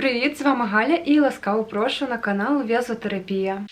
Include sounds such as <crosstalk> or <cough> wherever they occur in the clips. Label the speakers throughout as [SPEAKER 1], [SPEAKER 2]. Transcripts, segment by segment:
[SPEAKER 1] Привіт, з вами Галя і ласкаво прошу на канал В'язотерапія.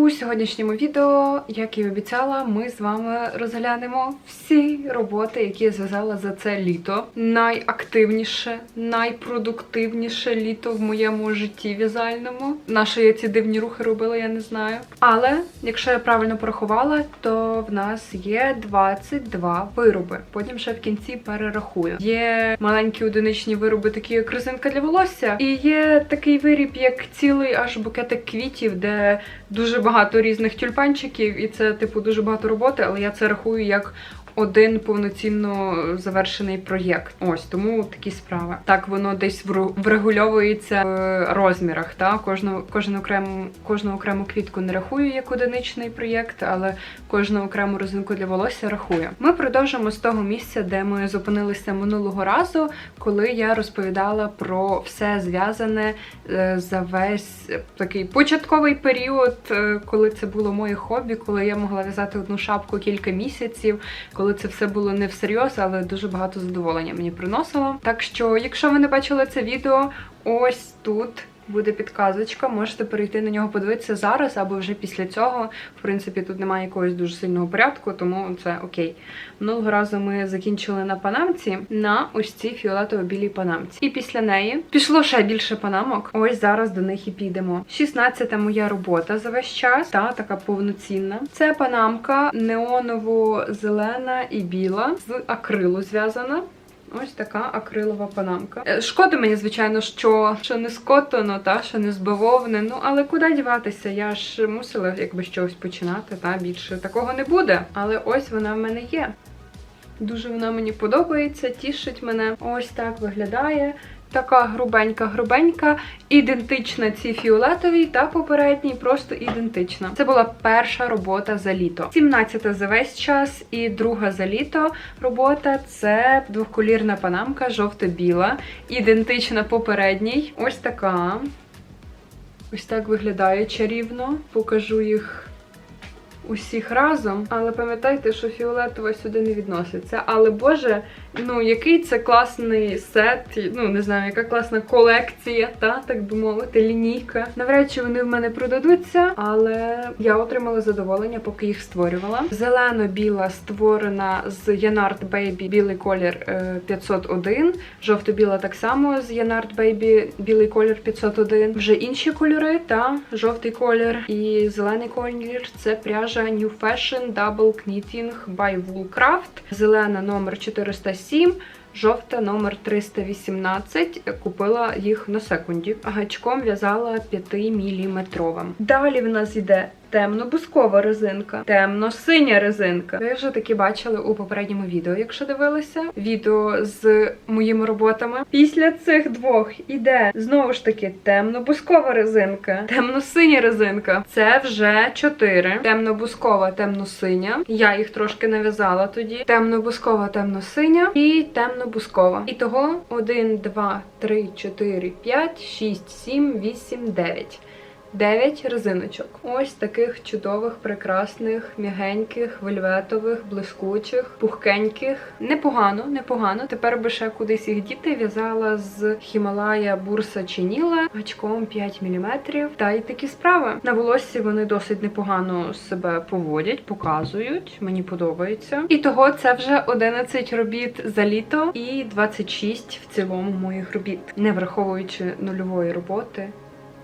[SPEAKER 1] У сьогоднішньому відео, як і обіцяла, ми з вами розглянемо всі роботи, які я зв'язала за це літо. Найактивніше, найпродуктивніше літо в моєму житті в'язальному. На що я ці дивні рухи робила, я не знаю. Але якщо я правильно порахувала, то в нас є 22 вироби. Потім ще в кінці перерахую. Є маленькі одиничні вироби, такі як резинка для волосся, і є такий виріб, як цілий аж букетик квітів, де дуже багато різних тюльпанчиків, і це, типу, дуже багато роботи, але я це рахую як один повноцінно завершений проєкт. Ось тому такі справи. Так воно десь врегульовується в розмірах. Та кожну кожну окрему кожну окрему квітку не рахую як одиничний проєкт, але кожну окрему резинку для волосся рахую. Ми продовжимо з того місця, де ми зупинилися минулого разу, коли я розповідала про все зв'язане е, за весь такий початковий період, е, коли це було моє хобі, коли я могла в'язати одну шапку кілька місяців, коли це все було не всерйоз, але дуже багато задоволення мені приносило. Так що, якщо ви не бачили це відео, ось тут. Буде підказочка, можете перейти на нього подивитися зараз або вже після цього. В принципі, тут немає якогось дуже сильного порядку, тому це окей. Минулого разу ми закінчили на панамці на ось цій фіолетово-білій панамці. І після неї пішло ще більше панамок. Ось зараз до них і підемо. 16-та моя робота за весь час, та така повноцінна. Це панамка неоново-зелена і біла з акрилу зв'язана. Ось така акрилова панамка. Е, Шкода мені, звичайно, що, що не з котону, та що не з. Ну але куди діватися? Я ж мусила якби щось починати, та більше такого не буде. Але ось вона в мене є. Дуже вона мені подобається, тішить мене. Ось так виглядає. Така грубенька-грубенька, ідентична цій фіолетовій та попередній, просто ідентична. Це була перша робота за літо. 17-та за весь час і друга за літо робота це двохколірна панамка, жовто-біла, ідентична попередній. Ось така. Ось так виглядає чарівно. Покажу їх усіх разом. Але пам'ятайте, що фіолетова сюди не відноситься. Але Боже, ну який це класний сет, ну не знаю, яка класна колекція, та так би мовити, лінійка. Навряд чи вони в мене продадуться, але я отримала задоволення, поки їх створювала. Зелено-біла створена з Yanard Baby білий колір е, 501, жовто-біла так само з Yanard Baby білий колір 501. Вже інші кольори, та жовтий колір і зелений колір це пряжа New Fashion Double Knitting by Woolcraft. Зелена номер 407. Жовта номер 318. Купила їх на секунді. Гачком в'язала 5-мм. Далі в нас йде темно-бускова резинка, темно-синя резинка. Ви вже таки бачили у попередньому відео, якщо дивилися. Відео з моїми роботами. Після цих двох іде знову ж таки темно-бускова резинка, темно-синя резинка. Це вже чотири. Темно-бускова, темно-синя. Я їх трошки нав'язала тоді. Темно-бускова, темно-синя і темно-бускова. І того 1, 2, 3, 4, 5, 6, 7, 8, 9. 9 резиночок. Ось таких чудових, прекрасних, м'ягеньких, вельветових, блискучих, пухкеньких. Непогано, непогано. Тепер би ще кудись їх діти в'язала з Хімалая Бурса Чиніла гачком 5 мм. Та й такі справи. На волоссі вони досить непогано себе поводять, показують. Мені подобається. І того це вже 11 робіт за літо і 26 в цілому моїх робіт, не враховуючи нульової роботи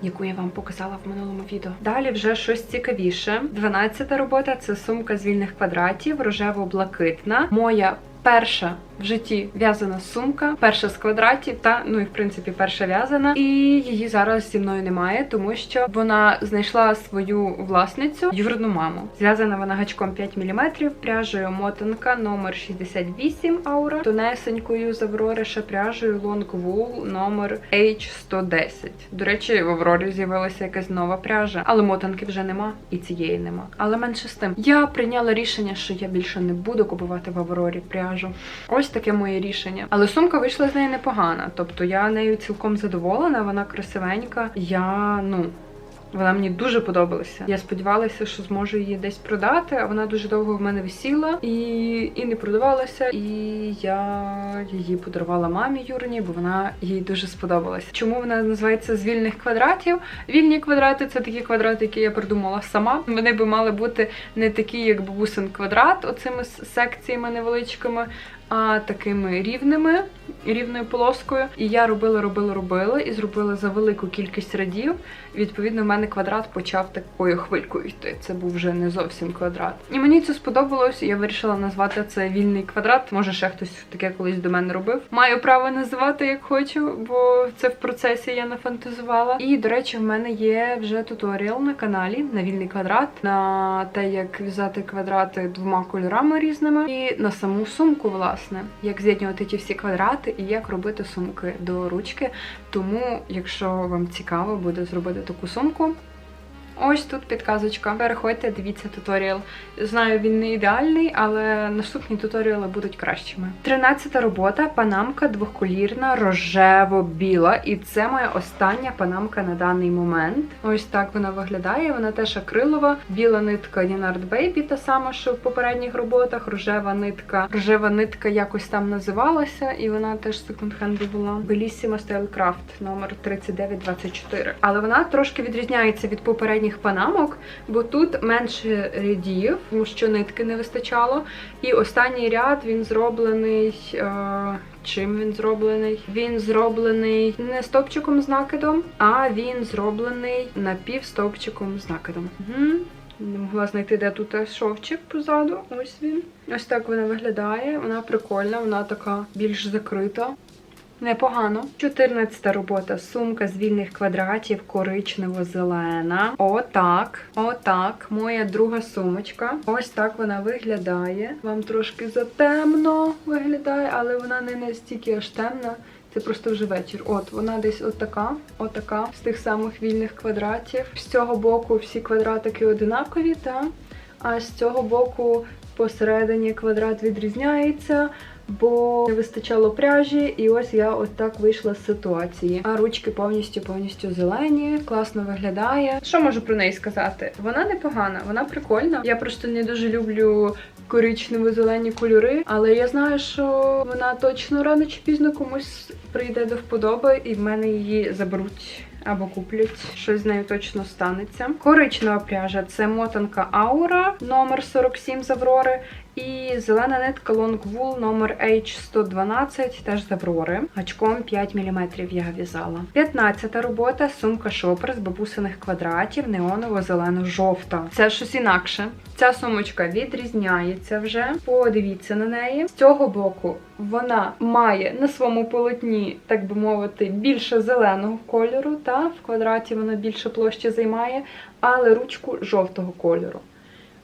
[SPEAKER 1] яку я вам показала в минулому відео. Далі вже щось цікавіше. 12-та робота це сумка з вільних квадратів, рожево-блакитна. Моя перша в житті в'язана сумка, перша з квадратів, та ну і в принципі перша в'язана. І її зараз зі мною немає, тому що вона знайшла свою власницю, юрну маму. Зв'язана вона гачком 5 мм, пряжею мотанка номер 68 аура, тонесенькою з Аврори ще пряжею Long Wool номер H110. До речі, в Аврорі з'явилася якась нова пряжа, але мотанки вже нема, і цієї нема. Але менше з тим, я прийняла рішення, що я більше не буду купувати в Аврорі пряжу. Ось таке моє рішення. Але сумка вийшла з неї непогана. Тобто я нею цілком задоволена, вона красивенька. Я, ну. Вона мені дуже подобалася. Я сподівалася, що зможу її десь продати, а вона дуже довго в мене висіла і, і не продавалася. І я її подарувала мамі Юрині, бо вона їй дуже сподобалася. Чому вона називається з вільних квадратів? Вільні квадрати це такі квадрати, які я придумала сама. Вони би мали бути не такі, як бабусин квадрат, оцими секціями невеличкими, а такими рівними, рівною полоскою. І я робила, робила, робила і зробила за велику кількість радів. Відповідно, в мене квадрат почав такою хвилькою йти. Це був вже не зовсім квадрат. І мені це сподобалось. Я вирішила назвати це вільний квадрат. Може, ще хтось таке колись до мене робив. Маю право називати як хочу, бо це в процесі я нафантазувала. І до речі, в мене є вже туторіал на каналі на вільний квадрат, на те, як в'язати квадрати двома кольорами різними, і на саму сумку, власне, як з'єднувати ті всі квадрати і як робити сумки до ручки. Тому, якщо вам цікаво буде зробити таку сумку. Ось тут підказочка. Переходьте, дивіться туторіал. Знаю, він не ідеальний, але наступні туторіали будуть кращими. Тринадцята робота панамка двохколірна, рожево-біла. І це моя остання панамка на даний момент. Ось так вона виглядає. Вона теж акрилова. Біла нитка Yanard Baby, та сама, що в попередніх роботах. Рожева нитка. Рожева нитка якось там називалася, і вона теж секонд-хенду була. Style Craft номер 3924. Але вона трошки відрізняється від попередніх панамок, бо тут менше рядів, тому що нитки не вистачало. І останній ряд він зроблений. Е- Чим він зроблений? Він зроблений не стовпчиком з накидом, а він зроблений напівстовпчиком з накидом. Угу. Не могла знайти, де тут шовчик позаду. Ось він. Ось так вона виглядає. Вона прикольна, вона така більш закрита. Непогано. 14 робота. Сумка з вільних квадратів, коричнево-зелена. Отак. Отак. Моя друга сумочка. Ось так вона виглядає. Вам трошки затемно виглядає, але вона не настільки аж темна. Це просто вже вечір. От вона десь отака, отака, з тих самих вільних квадратів. З цього боку всі квадратики одинакові, та а з цього боку посередині квадрат відрізняється. Бо не вистачало пряжі, і ось я ось так вийшла з ситуації. А ручки повністю повністю зелені, класно виглядає. Що можу про неї сказати? Вона непогана, вона прикольна. Я просто не дуже люблю коричнево-зелені кольори, але я знаю, що вона точно рано чи пізно комусь прийде до вподоби, і в мене її заберуть. Або куплять, щось з нею точно станеться. Коричнева пряжа це мотанка Aura номер 47 з Аврори. І зелена нитка Long Wool номер H112, теж з Аврори. Гачком 5 мм я в'язала. 15 робота, сумка шопер з бабусиних квадратів, неоново-зелено-жовта. Це щось інакше. Ця сумочка відрізняється вже. Подивіться на неї. З цього боку вона має на своєму полотні, так би мовити, більше зеленого кольору, та в квадраті вона більше площі займає, але ручку жовтого кольору.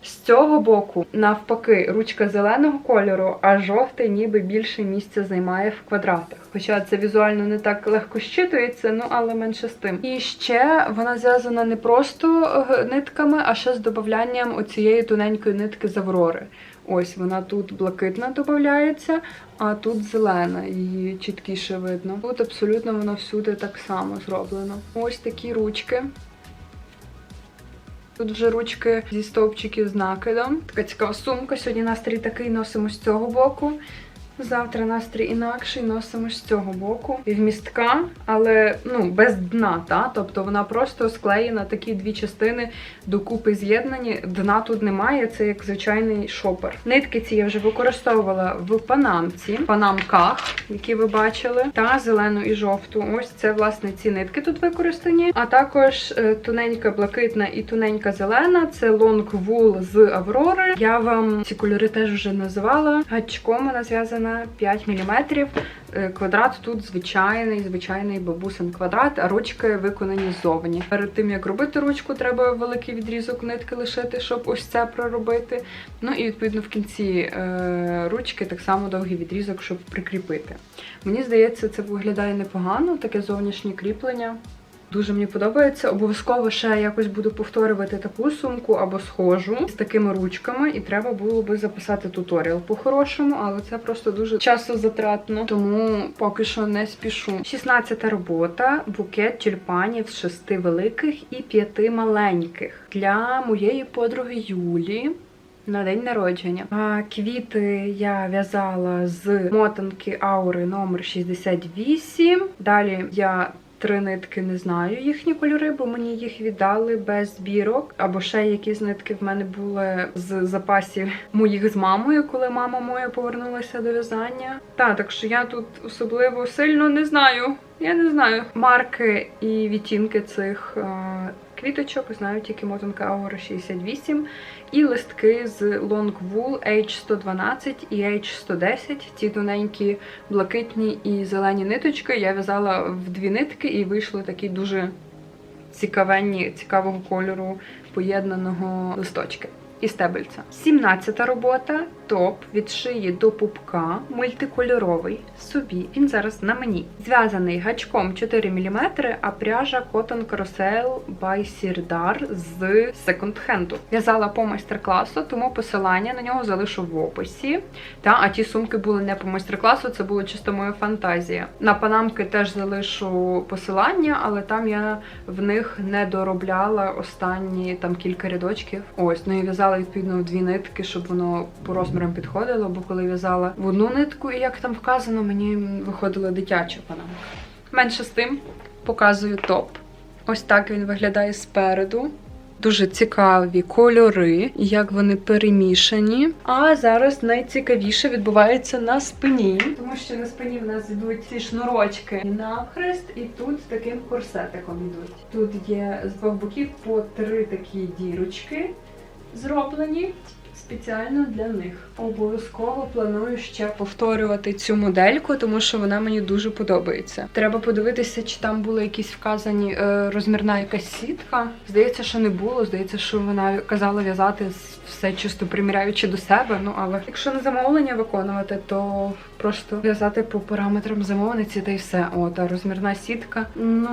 [SPEAKER 1] З цього боку, навпаки, ручка зеленого кольору, а жовтий ніби більше місця займає в квадратах. Хоча це візуально не так легко щитується, ну але менше з тим. І ще вона зв'язана не просто е, нитками, а ще з додаванням оцієї тоненької нитки з Аврори. Ось вона тут блакитна додається, а тут зелена, її чіткіше видно. Тут абсолютно воно всюди так само зроблено. Ось такі ручки. Тут вже ручки зі стовпчиків з накидом. Така цікава сумка. Сьогодні настрій такий носимо з цього боку. Завтра настрій інакший носимо з цього боку. Вмістка, але ну, без дна, та? тобто вона просто склеєна такі дві частини докупи з'єднані. Дна тут немає, це як звичайний шопер. Нитки ці я вже використовувала в панамці, панамках, які ви бачили, та зелену і жовту. Ось це, власне, ці нитки тут використані. А також е, тоненька блакитна і тоненька зелена це Long Wool з Аврори. Я вам ці кольори теж вже називала. Гачком вона зв'язана 5 мм. Квадрат тут звичайний, звичайний бабусин квадрат, а ручки виконані ззовні. Перед тим як робити ручку, треба великий відрізок нитки лишити, щоб ось це проробити. Ну і відповідно в кінці е, ручки так само довгий відрізок, щоб прикріпити. Мені здається, це виглядає непогано, таке зовнішнє кріплення. Дуже мені подобається. Обов'язково ще якось буду повторювати таку сумку або схожу з такими ручками, і треба було би записати туторіал по-хорошому, але це просто дуже часозатратно, тому поки що не спішу. 16 робота, букет тюльпанів з шести великих і п'яти маленьких для моєї подруги Юлі. На день народження. А квіти я в'язала з мотанки аури номер 68. Далі я три нитки не знаю їхні кольори, бо мені їх віддали без збірок. Або ще якісь нитки в мене були з запасів моїх з мамою, коли мама моя повернулася до в'язання. Та так що я тут особливо сильно не знаю. Я не знаю марки і відтінки цих е, квіточок. Знаю тільки мотанка Aura 68 і листки з Long Wool H112 і H110. Ці тоненькі блакитні і зелені ниточки. Я в'язала в дві нитки і вийшли такі дуже цікавенні, цікавого кольору поєднаного листочки. І стебельця. 17 робота, топ від шиї до пупка, мультикольоровий. Собі він зараз на мені. Зв'язаний гачком 4 мм, а пряжа Cotton Carousel by Sirdar з секонд-хенду. В'язала по майстер-класу, тому посилання на нього залишу в описі. Та, а ті сумки були не по майстер-класу, це була чисто моя фантазія. На панамки теж залишу посилання, але там я в них не доробляла останні там кілька рядочків. Ось, ну і в'язала відповідно в дві нитки, щоб воно по розмірам підходило. Бо коли в'язала в одну нитку, і як там вказано, мені виходила дитяча панамка. Менше з тим показую топ. Ось так він виглядає спереду. Дуже цікаві кольори, як вони перемішані. А зараз найцікавіше відбувається на спині, тому що на спині в нас йдуть ці шнурочки навхрест, і тут з таким корсетиком йдуть. Тут є з двох боків по три такі дірочки зроблені. Спеціально для них обов'язково планую ще повторювати цю модельку, тому що вона мені дуже подобається. Треба подивитися, чи там були якісь вказані е, розмірна якась сітка. Здається, що не було. Здається, що вона казала в'язати все чисто приміряючи до себе. Ну але якщо на замовлення виконувати, то просто в'язати по параметрам замовниці та й все. От а розмірна сітка. Ну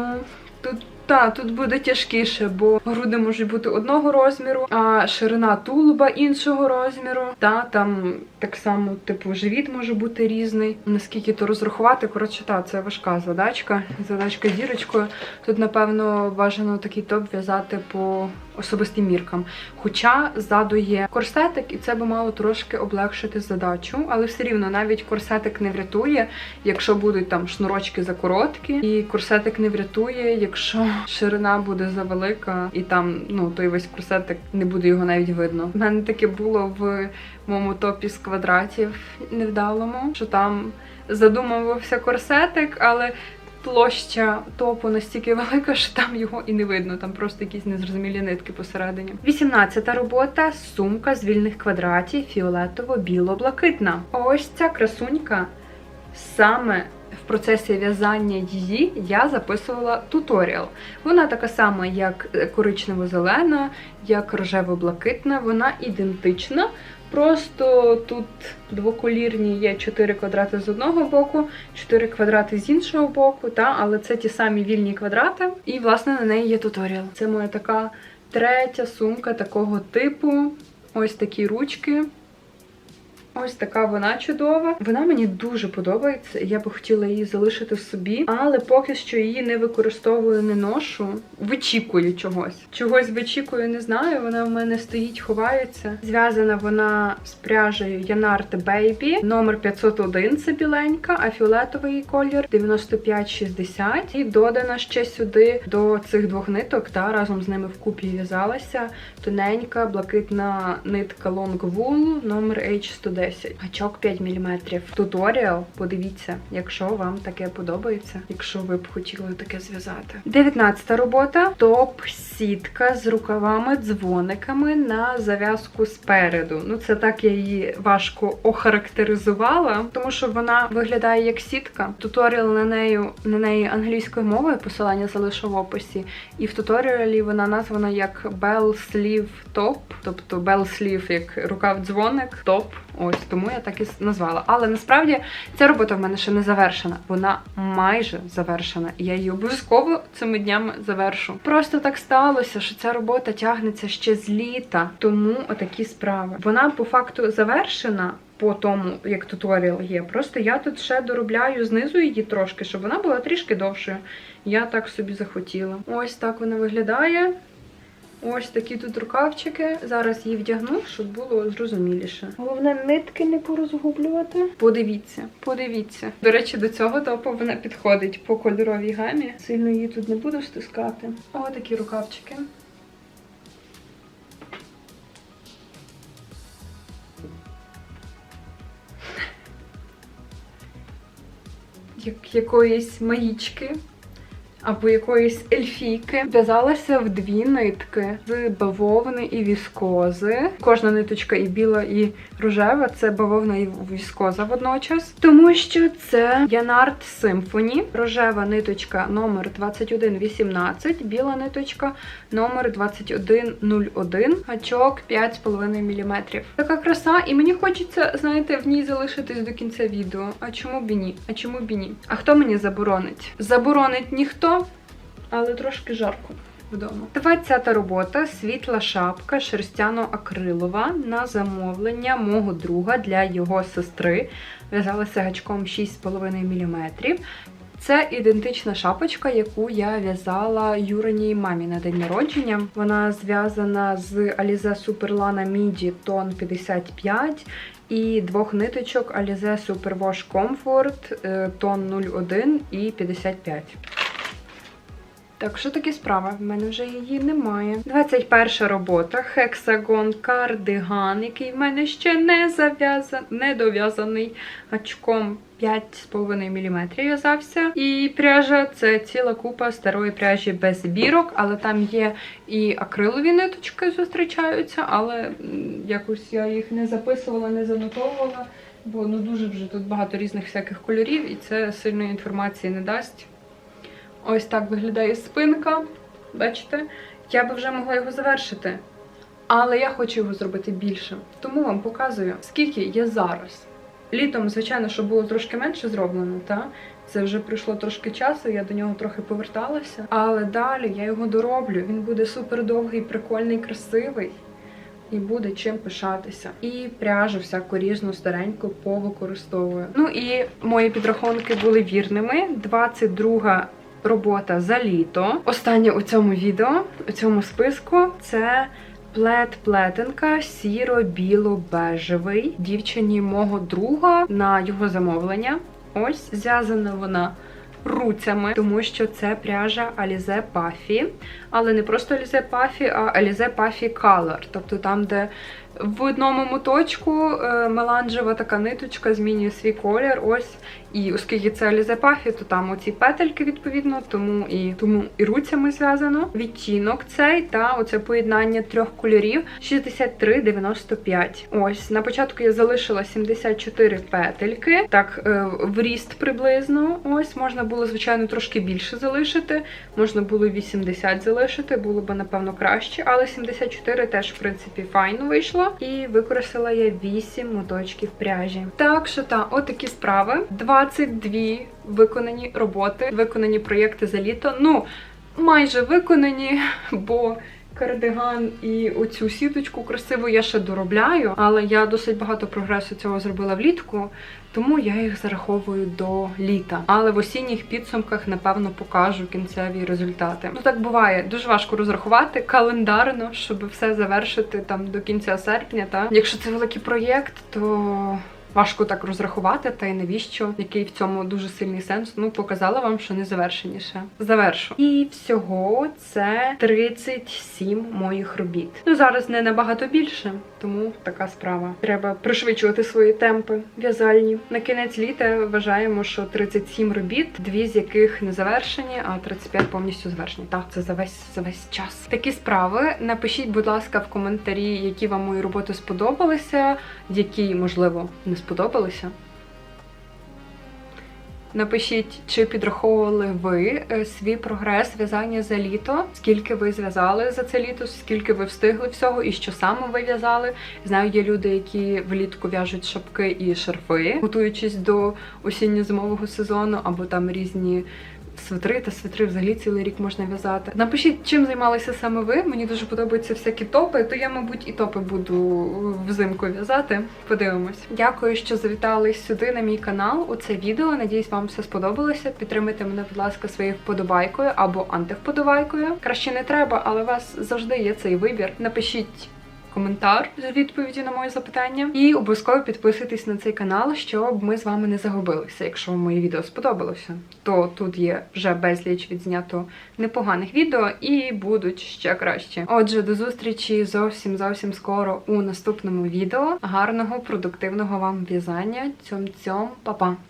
[SPEAKER 1] тут. Та, тут буде тяжкіше, бо груди можуть бути одного розміру, а ширина тулуба іншого розміру. Та там так само, типу, живіт може бути різний. Наскільки то розрахувати, коротше, та це важка задачка. Задачка зірочкою. Тут, напевно, бажано такий топ в'язати по особистим міркам. Хоча ззаду є корсетик, і це би мало трошки облегшити задачу, але все рівно навіть корсетик не врятує, якщо будуть там шнурочки закороткі, і корсетик не врятує, якщо ширина буде завелика, і там ну той весь корсетик не буде його навіть видно. У мене таке було в моєму топі з квадратів невдалому, що там задумувався корсетик, але площа топу настільки велика, що там його і не видно. Там просто якісь незрозумілі нитки посередині. 18-та робота сумка з вільних квадратів, фіолетово-біло-блакитна. Ось ця красунька саме. В процесі в'язання її я записувала туторіал. Вона така сама, як коричнево-зелена, як рожево-блакитна. Вона ідентична. Просто тут двоколірні є 4 квадрати з одного боку, 4 квадрати з іншого боку, та, але це ті самі вільні квадрати. І, власне, на неї є туторіал. Це моя така третя сумка такого типу. Ось такі ручки. Ось така вона чудова. Вона мені дуже подобається. Я би хотіла її залишити собі, але поки що її не використовую, не ношу. Вичікую чогось. Чогось вичікую, не знаю. Вона в мене стоїть, ховається. Зв'язана вона з пряжею Yanarte Baby. Номер 501 це біленька, а фіолетовий колір 9560. І додана ще сюди до цих двох ниток, та разом з ними вкупі в'язалася. Тоненька, блакитна нитка Long Wool, номер H110. Гачок 5 мм. Туторіал, подивіться, якщо вам таке подобається, якщо ви б хотіли таке зв'язати. 19 робота. Топ-сітка з рукавами, дзвониками на зав'язку спереду. Ну, це так я її важко охарактеризувала, тому що вона виглядає як сітка. Туторіал на неї, на неї англійською мовою, посилання залишу в описі. І в туторіалі вона названа як Bell Sleeve Top, тобто Bell Sleeve як рукав дзвоник, топ. Ось тому я так і назвала. Але насправді ця робота в мене ще не завершена. Вона майже завершена. Я її обов'язково цими днями завершу. Просто так сталося, що ця робота тягнеться ще з літа. Тому отакі справи. Вона по факту завершена. По тому, як туторіал є. Просто я тут ще доробляю знизу її трошки, щоб вона була трішки довшою. Я так собі захотіла. Ось так вона виглядає. Ось такі тут рукавчики. Зараз її вдягну, щоб було зрозуміліше. Головне, нитки не порозгублювати. Подивіться, подивіться. До речі, до цього топу вона підходить по кольоровій гамі. Сильно її тут не буду стискати. О, такі рукавчики. Як якоїсь маїчки або якоїсь ельфійки. В'язалася в дві нитки з бавовни і віскози. Кожна ниточка і біла, і рожева це бавовна і віскоза водночас. Тому що це Янард Симфоні. Рожева ниточка номер 2118, біла ниточка номер 2101, гачок 5,5 мм. Така краса, і мені хочеться, знаєте, в ній залишитись до кінця відео. А чому б ні? А чому б ні? А хто мені заборонить? Заборонить ніхто, але трошки жарко. Вдома. 20-та робота світла шапка шерстяно-акрилова на замовлення мого друга для його сестри. В'язалася гачком 6,5 мм. Це ідентична шапочка, яку я в'язала Юриній мамі на день народження. Вона зв'язана з Alize Superlana Midi тон 55 і двох ниточок Alize Superwash Comfort е, тон 01 і 55. Так, що такі справи? В мене вже її немає. 21 робота. Хексагон кардиган, який в мене ще не зав'язаний, не дов'язаний гачком 5,5 мм в'язався. І пряжа це ціла купа старої пряжі без бірок, але там є і акрилові ниточки зустрічаються, але якось я їх не записувала, не занотовувала, бо ну дуже вже тут багато різних всяких кольорів, і це сильної інформації не дасть. Ось так виглядає спинка. Бачите? Я би вже могла його завершити. Але я хочу його зробити більше. Тому вам показую, скільки є зараз. Літом, звичайно, що було трошки менше зроблено, та? Це вже пройшло трошки часу, я до нього трохи поверталася. Але далі я його дороблю. Він буде супер довгий, прикольний, красивий. І буде чим пишатися. І пряжу всяку різну стареньку повикористовую. Ну і мої підрахунки були вірними. 22 робота за літо. Остання у цьому відео, у цьому списку, це плет-плетенка сіро-біло-бежевий дівчині мого друга на його замовлення. Ось зв'язана вона руцями, тому що це пряжа Alize Puffy. Але не просто Alize Puffy, а Alize Puffy Color. Тобто там, де в одному моточку е, меланжева така ниточка змінює свій колір. Ось. І оскільки це Alize то там оці петельки, відповідно, тому і тому і руцями зв'язано. Відтінок цей та оце поєднання трьох кольорів 63,95. Ось на початку я залишила 74 петельки, так е, в ріст приблизно. Ось можна було, звичайно, трошки більше залишити. Можна було 80 залишити, було б напевно краще, але 74 теж, в принципі, файно вийшло. І використала я 8 моточків пряжі. Так що та, отакі справи. 22 виконані роботи, виконані проєкти за літо. Ну, майже виконані, <laughs> бо кардиган і оцю сіточку красиву я ще доробляю, але я досить багато прогресу цього зробила влітку, тому я їх зараховую до літа. Але в осінніх підсумках, напевно, покажу кінцеві результати. Ну так буває, дуже важко розрахувати календарно, щоб все завершити там до кінця серпня. Та якщо це великий проєкт, то Важко так розрахувати, та й навіщо, який в цьому дуже сильний сенс. Ну, показала вам, що не завершеніше. Завершу. І всього це 37 моїх робіт. Ну зараз не набагато більше, тому така справа. Треба пришвидшувати свої темпи в'язальні. На кінець літа вважаємо, що 37 робіт, дві з яких не завершені, а 35 повністю завершені. Так, це за весь за весь час. Такі справи. Напишіть, будь ласка, в коментарі, які вам мої роботи сподобалися, які можливо не сподобалися. Напишіть, чи підраховували ви е, свій прогрес в'язання за літо, скільки ви зв'язали за це літо, скільки ви встигли всього і що саме ви в'язали. Знаю, є люди, які влітку в'яжуть шапки і шарфи, готуючись до осінньо-зимового сезону, або там різні. Свитри та свитри взагалі цілий рік можна в'язати. Напишіть, чим займалися саме ви. Мені дуже подобаються всякі топи, то я, мабуть, і топи буду взимку в'язати. Подивимось. Дякую, що завітали сюди на мій канал. У це відео. Надіюсь, вам все сподобалося. Підтримайте мене, будь ласка, своєю вподобайкою або антивподобайкою. Краще не треба, але у вас завжди є цей вибір. Напишіть коментар з відповіді на моє запитання. І обов'язково підписуйтесь на цей канал, щоб ми з вами не загубилися. Якщо вам моє відео сподобалося, то тут є вже безліч відзнято непоганих відео і будуть ще краще. Отже, до зустрічі зовсім зовсім скоро у наступному відео. Гарного, продуктивного вам в'язання. Цьом цьом, па-па!